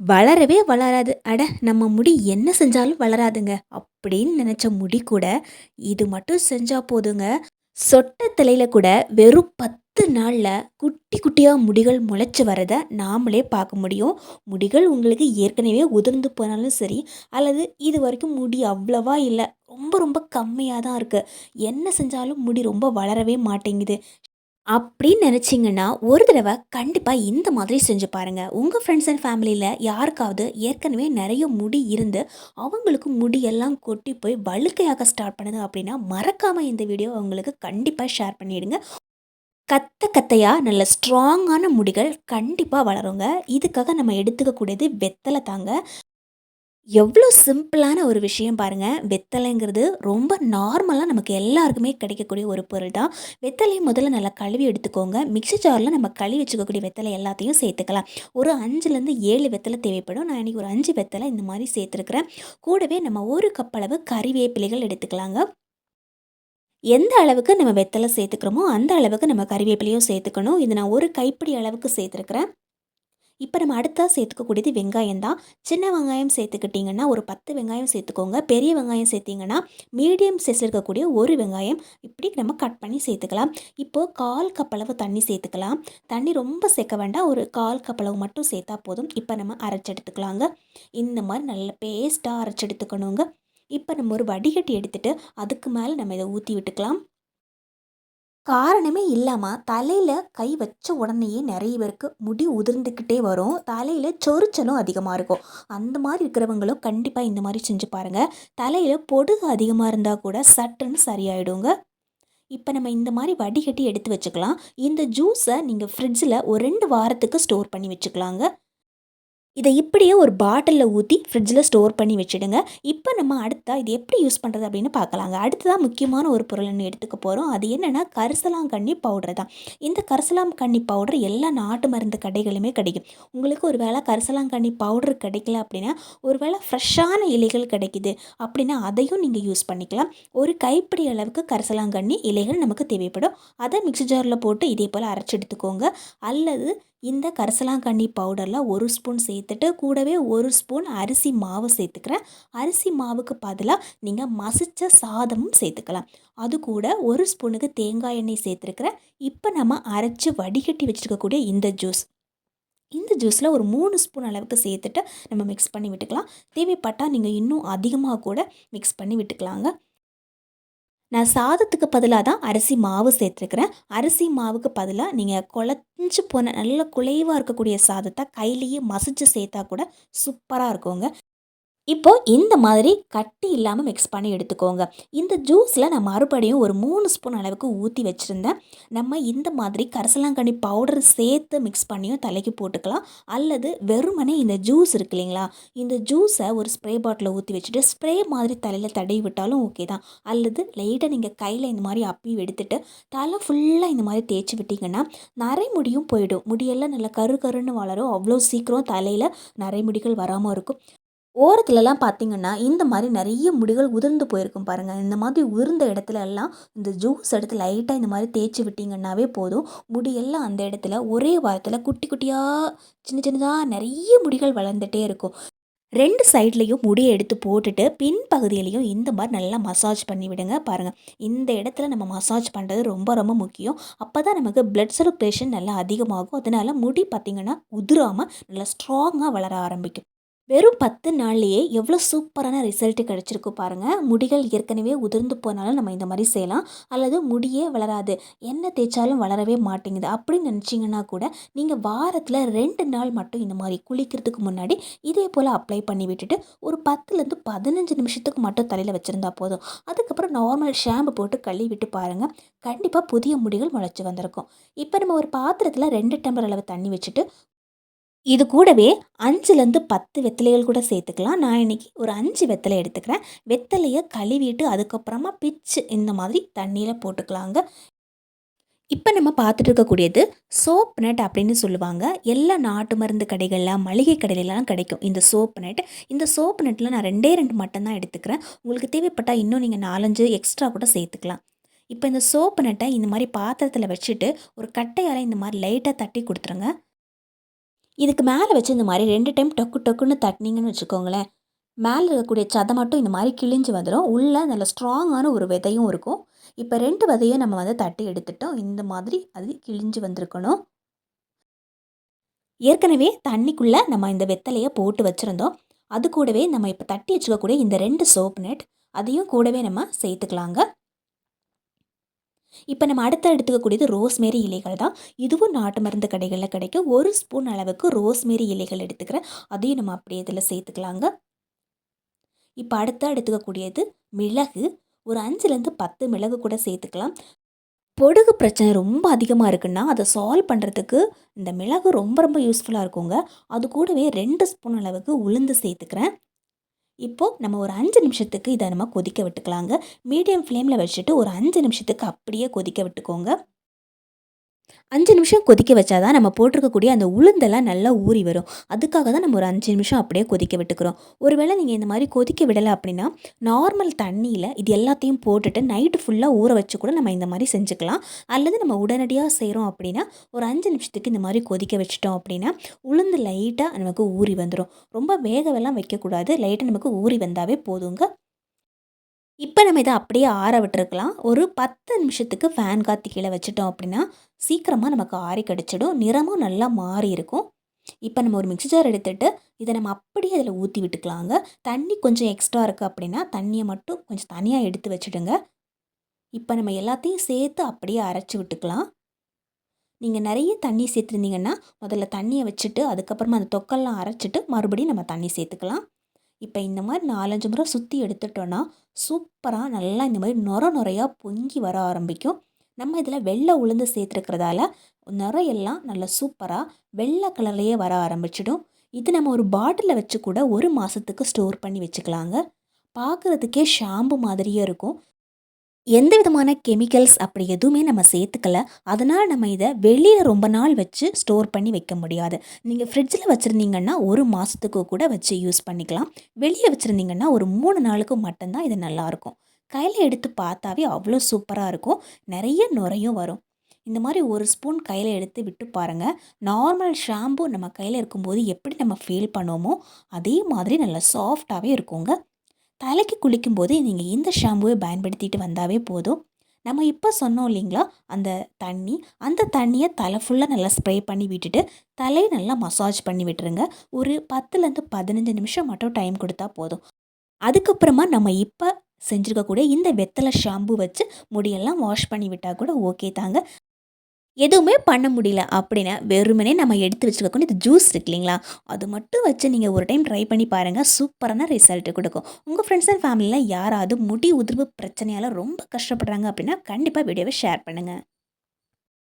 வளரவே வளராது. அட நம்ம முடி என்ன செஞ்சாலும் வளராதுங்க. அப்படின்னு நினச்ச முடி கூட, இது மட்டும் செஞ்சால் போதுங்க. சொட்ட தலையில் கூட வெறும் பத்து நாளில் குட்டி குட்டியாக முடிகள் முளைச்சி வரதை நாமளே பார்க்க முடியும். முடிகள் உங்களுக்கு ஏற்கனவே உதிர்ந்து போனாலும் சரி, அல்லது இது வரைக்கும் முடி அவ்வளவா இல்லை ரொம்ப ரொம்ப கம்மியாக தான் இருக்குது என்ன செஞ்சாலும் முடி ரொம்ப வளரவே மாட்டேங்குது. அப்படின்னு நினச்சிங்கன்னா ஒரு தடவை கண்டிப்பாக இந்த மாதிரி செஞ்சு பாருங்கள் உங்கள் ஃப்ரெண்ட்ஸ் அண்ட் ஃபேமிலியில் யாருக்காவது ஏற்கனவே நிறைய முடி இருந்து அவங்களுக்கு முடியெல்லாம் கொட்டி போய் வழுக்கையாக ஸ்டார்ட் பண்ணுது அப்படின்னா மறக்காமல் இந்த வீடியோ அவங்களுக்கு கண்டிப்பாக ஷேர் பண்ணிவிடுங்க கத்த கத்தையாக நல்ல ஸ்ட்ராங்கான முடிகள் கண்டிப்பாக வளருங்க. இதுக்காக நம்ம எடுத்துக்கக்கூடியது வெத்தலை தாங்க. எவ்வளோ சிம்பிளான ஒரு விஷயம் பாருங்கள் வெத்தலைங்கிறது ரொம்ப நார்மலாக நமக்கு எல்லாருக்குமே கிடைக்கக்கூடிய ஒரு பொருள் தான். வெத்தலையை முதல்ல நல்லா கழுவி எடுத்துக்கோங்க. மிக்சி ஜாரில் நம்ம கழுவி வச்சுக்கக்கூடிய வெத்தலை எல்லாத்தையும் சேர்த்துக்கலாம். ஒரு அஞ்சுலேருந்து ஏழு வெத்தலை தேவைப்படும். நான் இன்றைக்கி ஒரு அஞ்சு வெத்தலை இந்த மாதிரி சேர்த்துருக்குறேன். கூடவே நம்ம ஒரு கப்பளவு கறிவேப்பிலைகள் எடுத்துக்கலாங்க. எந்த அளவுக்கு நம்ம வெத்தலை சேர்த்துக்கிறோமோ அந்த அளவுக்கு நம்ம கறிவேப்பிலையும் சேர்த்துக்கணும். இது நான் ஒரு கைப்பிடி அளவுக்கு சேர்த்துருக்குறேன். இப்போ நம்ம அடுத்தா சேர்த்துக்கக்கூடியது வெங்காயம் தான். சின்ன வெங்காயம் சேர்த்துக்கிட்டிங்கன்னா ஒரு பத்து வெங்காயம் சேர்த்துக்கோங்க. பெரிய வெங்காயம் சேர்த்திங்கன்னா மீடியம் சைஸில் இருக்கக்கூடிய ஒரு வெங்காயம் இப்படி நம்ம கட் பண்ணி சேர்த்துக்கலாம். இப்போது கால் கப்பளவு தண்ணி சேர்த்துக்கலாம். தண்ணி ரொம்ப சேர்க்க வேண்டாம். ஒரு கால் கப்பளவு மட்டும் சேர்த்தா போதும். இப்போ நம்ம அரைச்சி எடுத்துக்கலாங்க. இந்த மாதிரி நல்ல பேஸ்ட்டாக அரைச்சி எடுத்துக்கணுங்க. இப்போ நம்ம ஒரு வடிகட்டி எடுத்துகிட்டு அதுக்கு மேலே நம்ம இதை ஊற்றி விட்டுக்கலாம். காரணமே இல்லாமல் தலையில் கை வச்ச உடனேயே நிறைய பேருக்கு முடி உதிர்ந்துக்கிட்டே வரும். தலையில் சொரிச்சலும் அதிகமாக இருக்கும். அந்த மாதிரி இருக்கிறவங்களும் கண்டிப்பாக இந்த மாதிரி செஞ்சு பாருங்கள் தலையில் பொடுகு அதிகமாக இருந்தால் கூட சட்டுன்னு சரியாயிடுங்க. இப்போ நம்ம இந்த மாதிரி வடிகட்டி எடுத்து வச்சுக்கலாம். இந்த ஜூஸை நீங்கள் ஃப்ரிட்ஜில் ஒரு ரெண்டு வாரத்துக்கு ஸ்டோர் பண்ணி வச்சுக்கலாங்க. இதை இப்படியே ஒரு பாட்டிலில் ஊற்றி ஃப்ரிட்ஜில் ஸ்டோர் பண்ணி வச்சுடுங்க. இப்போ நம்ம அடுத்தா இது எப்படி யூஸ் பண்ணுறது அப்படின்னு பார்க்கலாங்க. அடுத்ததாக முக்கியமான ஒரு பொருள்னு எடுத்துக்க போகிறோம் அது என்னென்னா கரிசலாங்கண்ணி பவுடர் தான். இந்த கரிசலாங்கண்ணி பவுடர் எல்லா நாட்டு மருந்து கடைகளுமே கிடைக்கும். உங்களுக்கு ஒரு வேளை கரிசலாங்கண்ணி பவுடர் கிடைக்கல அப்படின்னா ஒரு வேளை ஃப்ரெஷ்ஷான இலைகள் கிடைக்குது அப்படின்னா அதையும் நீங்கள் யூஸ் பண்ணிக்கலாம். ஒரு கைப்பிடி அளவுக்கு கரிசலாங்கண்ணி இலைகள் நமக்கு தேவைப்படும். அதை மிக்சி ஜாரில் போட்டு இதே போல் அரைச்சி எடுத்துக்கோங்க. அல்லது இந்த கரிசலாங்கண்ணி பவுடரில் ஒரு ஸ்பூன் சேர்த்துட்டு கூடவே ஒரு ஸ்பூன் அரிசி மாவு சேர்த்துக்கிறேன். அரிசி மாவுக்கு பதிலாக நீங்கள் மசித்த சாதமும் சேர்த்துக்கலாம். அது கூட ஒரு ஸ்பூனுக்கு தேங்காய் எண்ணெய் சேர்த்துருக்குறேன். இப்போ நம்ம அரைச்சி வடிகட்டி வச்சுருக்கக்கூடிய இந்த ஜூஸ். இந்த ஜூஸில் ஒரு மூணு ஸ்பூன் அளவுக்கு சேர்த்துட்டு நம்ம மிக்ஸ் பண்ணி விட்டுக்கலாம். தேவைப்பட்டால் நீங்கள் இன்னும் அதிகமாக கூட மிக்ஸ் பண்ணி விட்டுக்கலாங்க. நான் சாதத்துக்கு பதிலாக தான் அரிசி மாவு சேர்த்துருக்குறேன். அரிசி மாவுக்கு பதிலாக நீங்கள் குழஞ்சி போன நல்ல குலைவாக இருக்கக்கூடிய சாதத்தை கையிலேயே மசிச்சு சேர்த்தா கூட சூப்பராக இருக்குங்க. இப்போது இந்த மாதிரி கட்டி இல்லாமல் மிக்ஸ் பண்ணி எடுத்துக்கோங்க. இந்த ஜூஸில் நான் மறுபடியும் ஒரு மூணு ஸ்பூன் அளவுக்கு ஊற்றி வச்சுருந்தேன். நம்ம இந்த மாதிரி கரசலாங்கண்ணி பவுடர் சேர்த்து மிக்ஸ் பண்ணியும் தலைக்கு போட்டுக்கலாம். அல்லது வெறுமனே இந்த ஜூஸ் இருக்கு இல்லைங்களா? இந்த ஜூஸை ஒரு ஸ்ப்ரே பாட்டிலில் ஊற்றி வச்சுட்டு ஸ்ப்ரே மாதிரி தலையில் தடவி விட்டாலும் ஓகே தான். அல்லது லைட்டாக நீங்கள் கையில் இந்த மாதிரி அப்பி எடுத்துட்டு தலை ஃபுல்லாக இந்த மாதிரி தேய்ச்சி விட்டிங்கன்னா நரைமுடியும் போயிடும். முடியெல்லாம் நல்லா கரு கருன்னு வளரும். அவ்வளோ சீக்கிரம் தலையில் நரைமுடிகள் வராமல் இருக்கும். ஓரத்துலலாம் பார்த்திங்கன்னா இந்த மாதிரி நிறைய முடிகள் உதிர்ந்து போயிருக்கும் பாருங்கள் இந்த மாதிரி உதிர்ந்த இடத்துல எல்லாம் இந்த ஜூஸ் எடுத்து லைட்டாக இந்த மாதிரி தேய்ச்சி விட்டிங்கன்னாவே போதும். முடியெல்லாம் அந்த இடத்துல ஒரே வாரத்தில் குட்டி குட்டியாக சின்ன சின்னதாக நிறைய முடிகள் வளர்ந்துட்டே இருக்கும். ரெண்டு சைட்லேயும் முடியை எடுத்து போட்டுட்டு பின் பகுதியிலையும் இந்த மாதிரி நல்லா மசாஜ் பண்ணி விடுங்க பாருங்கள் இந்த இடத்துல நம்ம மசாஜ் பண்ணுறது ரொம்ப ரொம்ப முக்கியம். அப்போ தான் நமக்கு பிளட் சர்க்குலேஷன் நல்லா அதிகமாகும். அதனால் முடி பார்த்திங்கன்னா உதிராமல் நல்லா ஸ்ட்ராங்காக வளர ஆரம்பிக்கும். வெறும் பத்து நாள்லேயே எவ்வளோ சூப்பரான ரிசல்ட் கிடச்சிருக்கு பாருங்கள் முடிகள் ஏற்கனவே உதிர்ந்து போனாலும் நம்ம இந்த மாதிரி செய்யலாம். அல்லது முடியே வளராது. என்ன தேய்ச்சாலும் வளரவே மாட்டேங்குது. அப்படின்னு நினச்சிங்கன்னா கூட நீங்கள் வாரத்தில் ரெண்டு நாள் மட்டும் இந்த மாதிரி குளிக்கிறதுக்கு முன்னாடி இதே போல் அப்ளை பண்ணி விட்டுட்டு ஒரு பத்துலேருந்து பதினஞ்சு நிமிஷத்துக்கு மட்டும் தலையில் வச்சுருந்தா போதும். அதுக்கப்புறம் நார்மல் ஷாம்பு போட்டு கழுவி விட்டு பாருங்கள் கண்டிப்பாக புதிய முடிகள் முளைச்சி வந்திருக்கும். இப்போ நம்ம ஒரு பாத்திரத்தில் ரெண்டு டம்ளர் அளவு தண்ணி வச்சுட்டு இது கூடவே அஞ்சுலேருந்து பத்து வெத்தலைகள் கூட சேர்த்துக்கலாம். நான் இன்றைக்கி ஒரு அஞ்சு வெத்தலை எடுத்துக்கிறேன். வெத்தலையை கழுவிட்டு அதுக்கப்புறமா பிச்சு இந்த மாதிரி தண்ணியில் போட்டுக்கலாங்க. இப்போ நம்ம பார்த்துட்டு இருக்கக்கூடியது சோப் நட் அப்படின்னு சொல்லுவாங்க. எல்லா நாட்டு மருந்து கடைகளில் மளிகை கடையிலலாம் கிடைக்கும் இந்த சோப் நட். இந்த சோப் நெட்டில் நான் ரெண்டே ரெண்டு மட்டும்தான் எடுத்துக்கிறேன். உங்களுக்கு தேவைப்பட்டால் இன்னும் நீங்கள் நாலஞ்சு எக்ஸ்ட்ரா கூட சேர்த்துக்கலாம். இப்போ இந்த சோப்பு நட்டை இந்த மாதிரி பாத்திரத்தில் வச்சுட்டு ஒரு கட்டையால் இந்த மாதிரி லைட்டாக தட்டி கொடுத்துருங்க. இதுக்கு மேலே வச்சு இந்த மாதிரி ரெண்டு டைம் டொக்கு டொக்குன்னு தட்டினீங்கன்னு வச்சுக்கோங்களேன். மேலே இருக்கக்கூடிய சதை மட்டும் இந்த மாதிரி கிழிஞ்சு வந்துடும் உள்ளே நல்ல ஸ்ட்ராங்கான ஒரு விதையும் இருக்கும். இப்போ ரெண்டு விதையும் நம்ம வந்து தட்டி எடுத்துட்டோம். இந்த மாதிரி அது கிழிஞ்சு வந்திருக்கணும். ஏற்கனவே தண்ணிக்குள்ளே நம்ம இந்த வெத்தலையை போட்டு வச்சுருந்தோம். அது கூடவே நம்ம இப்போ தட்டி வச்சுக்கக்கூடிய இந்த ரெண்டு சோப் நெட் அதையும் கூடவே நம்ம சேர்த்துக்கலாங்க. இப்போ நம்ம அடுத்த எடுத்துக்கக்கூடியது ரோஸ்மேரி இலைகள் தான். இதுவும் நாட்டு மருந்து கடைகளில் கிடைக்கும். ஒரு ஸ்பூன் அளவுக்கு ரோஸ்மேரி இலைகள் எடுத்துக்கிறேன். அதையும் நம்ம அப்படியே இதில் சேர்த்துக்கலாங்க. இப்போ அடுத்த எடுத்துக்கக்கூடியது மிளகு. ஒரு அஞ்சுலேருந்து பத்து மிளகு கூட சேர்த்துக்கலாம். பொடுகு பிரச்சனை ரொம்ப அதிகமாக இருக்குன்னா அதை சால்வ் பண்ணுறதுக்கு இந்த மிளகு ரொம்ப ரொம்ப யூஸ்ஃபுல்லாக இருக்குங்க. அது கூடவே ரெண்டு ஸ்பூன் அளவுக்கு உளுந்து சேர்த்துக்கிறேன். இப்போது நம்ம ஒரு அஞ்சு நிமிஷத்துக்கு இதை நம்ம கொதிக்க விட்டுக்கலாங்க. மீடியம் ஃப்ளேமில் வச்சுட்டு ஒரு அஞ்சு நிமிஷத்துக்கு அப்படியே கொதிக்க விட்டுக்கோங்க. அஞ்சு நிமிஷம் கொதிக்க வச்சா தான் நம்ம போட்டிருக்கக்கூடிய அந்த உளுந்தெல்லாம் நல்லா ஊறி வரும். அதுக்காக தான் நம்ம ஒரு அஞ்சு நிமிஷம் அப்படியே கொதிக்க விட்டுக்கிறோம். ஒருவேளை நீங்கள் இந்த மாதிரி கொதிக்க விடலை அப்படின்னா நார்மல் தண்ணியில் இது எல்லாத்தையும் போட்டுட்டு நைட்டு ஃபுல்லாக ஊற வச்சு கூட நம்ம இந்த மாதிரி செஞ்சுக்கலாம். அல்லது நம்ம உடனடியாக செய்கிறோம் அப்படின்னா ஒரு அஞ்சு நிமிஷத்துக்கு இந்த மாதிரி கொதிக்க வச்சிட்டோம் அப்படின்னா உளுந்து லைட்டாக நமக்கு ஊறி வந்துடும் ரொம்ப வேகவெல்லாம் வைக்கக்கூடாது. லைட்டாக நமக்கு ஊறி வந்தாவே போதுங்க. இப்போ நம்ம இதை அப்படியே ஆற விட்டுருக்கலாம். ஒரு பத்து நிமிஷத்துக்கு ஃபேன் காற்று கீழே வச்சுட்டோம் அப்படின்னா சீக்கிரமாக நமக்கு ஆறி கிடச்சிடும். நிறமும் நல்லா மாறி இருக்கும். இப்போ நம்ம ஒரு மிக்சி ஜார் எடுத்துகிட்டு இதை நம்ம அப்படியே அதில் ஊற்றி விட்டுக்கலாங்க. தண்ணி கொஞ்சம் எக்ஸ்ட்ரா இருக்குது அப்படின்னா தண்ணியை மட்டும் கொஞ்சம் தனியாக எடுத்து வச்சுடுங்க. இப்போ நம்ம எல்லாத்தையும் சேர்த்து அப்படியே அரைச்சி விட்டுக்கலாம். நீங்கள் நிறைய தண்ணி சேர்த்துருந்தீங்கன்னா முதல்ல தண்ணியை வச்சுட்டு அதுக்கப்புறமா அந்த தொக்கெல்லாம் அரைச்சிட்டு மறுபடியும் நம்ம தண்ணி சேர்த்துக்கலாம். இப்போ இந்த மாதிரி நாலஞ்சு முறை சுற்றி எடுத்துட்டோன்னா சூப்பராக நல்லா இந்த மாதிரி நுர நுறையாக பொங்கி வர ஆரம்பிக்கும். நம்ம இதில் வெள்ளை உளுந்து சேர்த்துருக்கிறதால நுரையெல்லாம் நல்லா சூப்பராக வெள்ளை கலர்லேயே வர ஆரம்பிச்சிடும். இது நம்ம ஒரு பாட்டிலில் வச்சு கூட ஒரு மாதத்துக்கு ஸ்டோர் பண்ணி வச்சுக்கலாங்க. பார்க்குறதுக்கே ஷாம்பு மாதிரியே இருக்கும். எந்த விதமான கெமிக்கல்ஸ் அப்படி எதுவுமே நம்ம சேர்த்துக்கல. அதனால் நம்ம இதை வெளியில் ரொம்ப நாள் வச்சு ஸ்டோர் பண்ணி வைக்க முடியாது. நீங்கள் ஃப்ரிட்ஜில் வச்சுருந்தீங்கன்னா ஒரு மாதத்துக்கு கூட வச்சு யூஸ் பண்ணிக்கலாம். வெளியே வச்சுருந்தீங்கன்னா ஒரு மூணு நாளுக்கு மட்டும்தான் இது நல்லாயிருக்கும். கையில் எடுத்து பார்த்தாவே அவ்வளோ சூப்பராக இருக்கும். நிறைய நுரையும் வரும். இந்த மாதிரி ஒரு ஸ்பூன் கையில் எடுத்து விட்டு பாருங்கள் நார்மல் ஷாம்பு நம்ம கையில் இருக்கும்போது எப்படி நம்ம ஃபீல் பண்ணுவோமோ அதே மாதிரி நல்லா சாஃப்டாகவே இருக்குங்க. தலைக்கு குளிக்கும்போது நீங்கள் இந்த ஷாம்புவை பயன்படுத்திட்டு வந்தாவே போதும். நம்ம இப்போ சொன்னோம் இல்லைங்களா? அந்த தண்ணி அந்த தண்ணியை தலை ஃபுல்லாக நல்லா ஸ்ப்ரே பண்ணி விட்டுட்டு தலையை நல்லா மசாஜ் பண்ணி விட்டுருங்க. ஒரு பத்துலேருந்து பதினஞ்சு நிமிஷம் மட்டும் டைம் கொடுத்தா போதும். அதுக்கப்புறமா நம்ம இப்போ செஞ்சுருக்கக்கூடிய இந்த வெத்தலை ஷாம்பு வச்சு முடியெல்லாம் வாஷ் பண்ணி விட்டால் கூட ஓகே தாங்க. எதுவுமே பண்ண முடியல அப்படின்னா வெறுமனே நம்ம எடுத்து வச்சுருக்கணும் இது ஜூஸ் இருக்கு இல்லைங்களா? அது மட்டும் வச்சு நீங்கள் ஒரு டைம் ட்ரை பண்ணி பாருங்கள் சூப்பரான ரிசல்ட்டு கொடுக்கும். உங்கள் ஃப்ரெண்ட்ஸ் அண்ட் ஃபேமிலியில் யாராவது முடி உதிர்வு பிரச்சனையால் ரொம்ப கஷ்டப்படுறாங்க அப்படின்னா கண்டிப்பாக வீடியோவை ஷேர் பண்ணுங்கள்